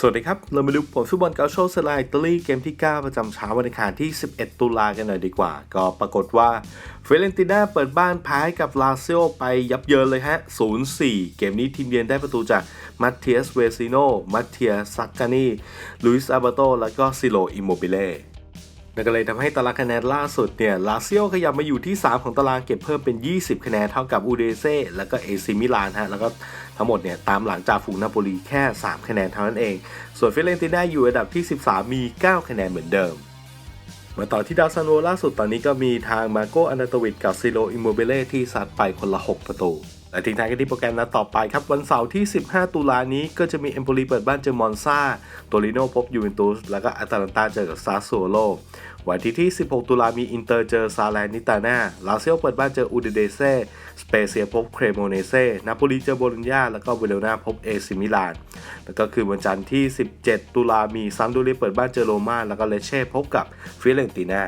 สวัสดีครับ เรามาดูผลฟุตบอลเกาโชเซลาอิตาลีเกมที่ 9 ประจำเช้าวันอังคารที่ 11 ตุลากันหน่อยดีกว่า ก็ปรากฏว่าเฟเรนติน่าเปิดบ้านแพ้ให้กับลาซิโอไปยับเยินเลยฮะ 0-4 เกมนี้ทีมเยือนได้ประตูจากมัตเทียสเวซิโน มัตเทียซักกานีลุยส์อาบาโต และก็ซิโลอิโมบิเล่ นั่นก็เลยทำให้ตารางคะแนนล่าสุดเนี่ยลาซิโอขยับมาอยู่ที่ 3 ของตารางเก็บเพิ่มเป็น 20 คะแนนเท่ากับอูเดเซ่แล้วก็เอซิมิลานฮะแล้วก็ทั้งหมดเนี่ยตามหลังจากฝูงนาโปลีแค่ 3 คะแนนเท่านั้นเอง ส่วนฟิเรนติน่าอยู่อันดับที่ 13 มี 9 คะแนนเหมือนเดิมมาต่อที่ดาวซันโวล่าสุดตอนนี้ก็มีทางมาโกอันาโตวิดกับซิโลอิโมเบเล่ที่ซัดไปคนละ 6 ประตู และทิ้งท้ายกันที่โปรแกรมนัดต่อไปครับ วันเสาร์ที่ 15 ตุลานี้ก็จะมีเอมโปลีเปิดบ้านเจอมอนซาโตริโนพบยูเวนตุส แล้วก็อาตาลันตาเจอกับซาสโซโล วันที่ที่ 16 ตุลามีอินเตอร์เจอซาแลนิตาน่าลาเซียเปิดบ้านเจออูเดเดเซ่ สเปเซียพบเครโมเนเซ่ นาโปลีเจอโบลิญญา แล้วก็เวโรนาพบเอซิมิลาน แล้วก็คือวันจันทร์ที่ 17 ตุลามีซัมดเรีเปิดบ้านเจอโรม่าแล้วก็เลเช่พบกับฟิเรนติน่า